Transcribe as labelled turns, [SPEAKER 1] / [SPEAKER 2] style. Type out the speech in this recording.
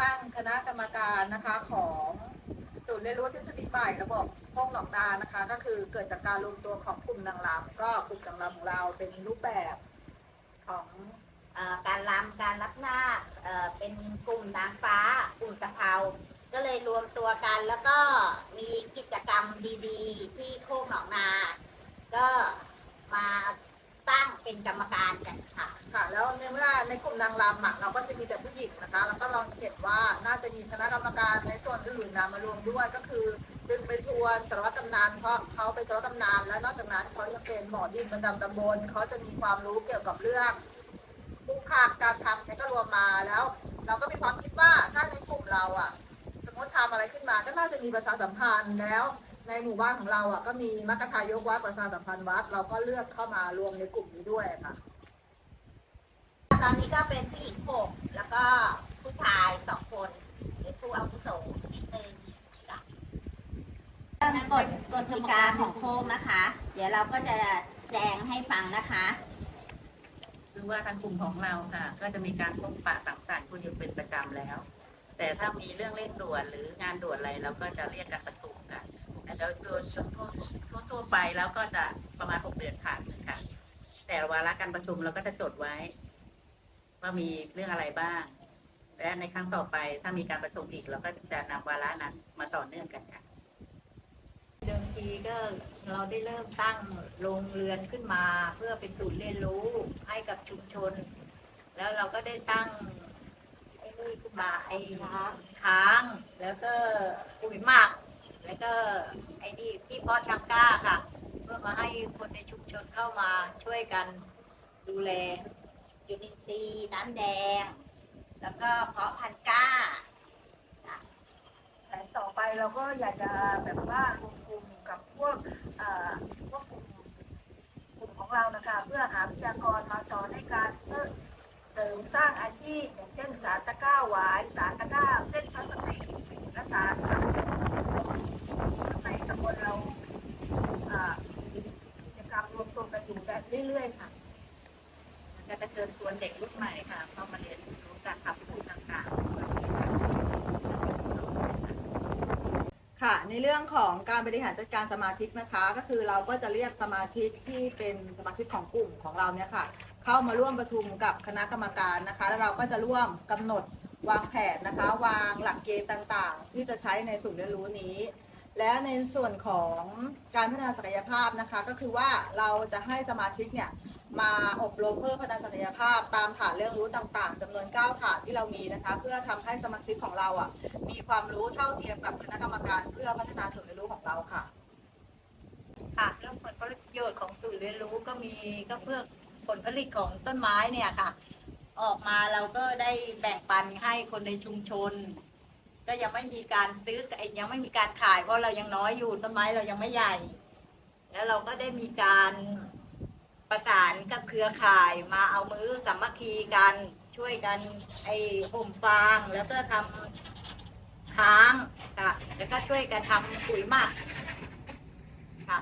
[SPEAKER 1] ตั้งคณะกรรมการนะคะของศูนย์เรียนรู้ทฤษฎีใหม่ระบบพงหนองนานะคะ ก็คือเกิดจากการรวมตัวของกลุ่มนางรำก็กลุ่มนางรำของเราเป็นรูปแบบของ
[SPEAKER 2] อการรำการรับหน้าเเป็นกลุ่มนางฟ้ากลุ่มตะเภาก็เลยรวมตัวกันแล้วก็มีกิจกรรมดีๆ ที่โคกหนองนา ก็มาตั้งเป็นกรรมการกันค่ะ
[SPEAKER 1] ค่ะ แล้วในเมื่อในกลุ่มนางรำอะเราก็จะมีแต่ผู้หญิงนะคะ แล้วก็ลองเห็นว่าน่าจะมีคณะกรรมการในส่วนอื่นนะมารวมด้วยก็คือจึงไปชวนสารวัตรกำนันเพราะเขาเป็นสารวัตรกำนันและนอกจากนั้นเขายังเป็นหมอดินประจำตำบลเขาจะมีความรู้เกี่ยวกับเรื่องผู้ภาคการทำเนี่ยก็รวมมาแล้ว เราก็มีความคิดว่าถ้าในกลุ่มเราอะ สมมติทำอะไรขึ้นมาก็น่าจะมีประชาสัมพันธ์แล้วในหมู่บ้านของเราอะก็มีมัคคทายกวัดประชาสัมพันธ์วัด เราก็เลือกเข้ามารวมในกลุ่มนี้ด้วยค่ะ
[SPEAKER 2] ตอนนี้ก็เป็นผู้หญิงหกแล้วก็ผู้ชายสองคนเป็นผู้อาวุโสนิดนึงค่ะเริ่มกฎกฎกติกาของโคกนะคะ เดี๋ยวเราก็จะแจงให้ฟังนะคะ
[SPEAKER 3] คือว่าทางกลุ่มของเราค่ะ ก็จะมีการพบปะสังสรรค์คุณอยู่เป็นประจำแล้ว แต่ถ้ามีเรื่องเร่งด่วนหรืองานด่วนอะไรเราก็จะเรียกการประชุมกันแล้วโดยทั่วทั่วทั่วไปแล้วก็จะประมาณหกเดือนผ่านหนึ่งค่ะ แต่วาระการประชุมเราก็จะจดไว้ ว่ามีเรื่องอะไรบ้าง และในครั้งต่อไปถ้ามีการประชุมอีก เราก็จะนำวาระนั้นมาต่อเนื่องกันค่ะ
[SPEAKER 4] เดิมทีก็เราได้เริ่มตั้งโรงเรือนขึ้นมา เพื่อเป็นศูนย์เรียนรู้ให้กับชุมชน แล้วเราก็ได้ตั้งไอ้นี่ขึ้นมาไอ้ค้าง แล้วก็ปุ๋ยหมัก แล้วก็ไอ้นี่ที่เพาะทางกล้าค่ะ เพื่อมาให้คนในชุมชนเข้ามาช่วยกันดูแล
[SPEAKER 2] จุลินทรีย์น้ำแดง แล้วก็เพาะพันธุ์ก้า
[SPEAKER 1] แต่ต่อไปเราก็อยากจะแบบว่ารวมกลุ่มกับพวกพวกกลุ่มกลุ่มของเรานะคะ เพื่อหาวิทยากรมาสอนในการเสริมสร้างอาชีพอย่างเช่นสารตะก้าหวายสารตะก้าเส้นพลาสติกและสารในตำบลเรากิจกรรมรวมตัวกันอยู่แบบเรื่อยๆค่ะ็
[SPEAKER 3] จะเชิญชวนเด็กรุ่นใหม่ค่ะเข้ามาเรียนรู้การทำผู้ต่างๆ
[SPEAKER 1] ค่ะ ในเรื่องของการบริหารจัดการสมาชิกนะคะ ก็คือเราก็จะเรียกสมาชิกที่เป็นสมาชิกของกลุ่มของเราเนี่ยค่ะ เข้ามาร่วมประชุมกับคณะกรรมการนะคะ แล้วเราก็จะร่วมกำหนดวางแผนนะคะ วางหลักเกณฑ์ต่างๆ ที่จะใช้ในศูนย์เรียนรู้นี้ และในส่วนของการพัฒนาศักยภาพนะคะก็คือว่าเราจะให้สมาชิกเนี่ยมาอบรมเพื่อพัฒนาศักยภาพ ตามฐานเรื่องรู้ต่างๆจำนวน 9 ฐานที่เรามีนะคะ เพื่อทำให้สมาชิกของเราอะมีความรู้เท่าเทียมกับคณะกรรมการ เพื่อพัฒนาศูนย์เรียนรู้ของเราค่ะ
[SPEAKER 4] ค่ะเรื่องผลประโยชน์ของศูนย์เรียนรู้ก็มีก็เพื่อผลผลิตของต้นไม้เนี่ยค่ะ ออกมาเราก็ได้แบ่งปันให้คนในชุมชน ก็ยังไม่มีการซื้อยังไม่มีการขายเพราะเรายังน้อยอยู่ต้นไม้เรายังไม่ใหญ่ แล้วเราก็ได้มีการประสานกับเครือข่ายมาเอามือสามัคคีกันช่วยกันไอ้ห่มฟางแล้วก็ทำค้างค่ะแล้วก็ช่วยกันทำปุ๋ยหมักค่ะ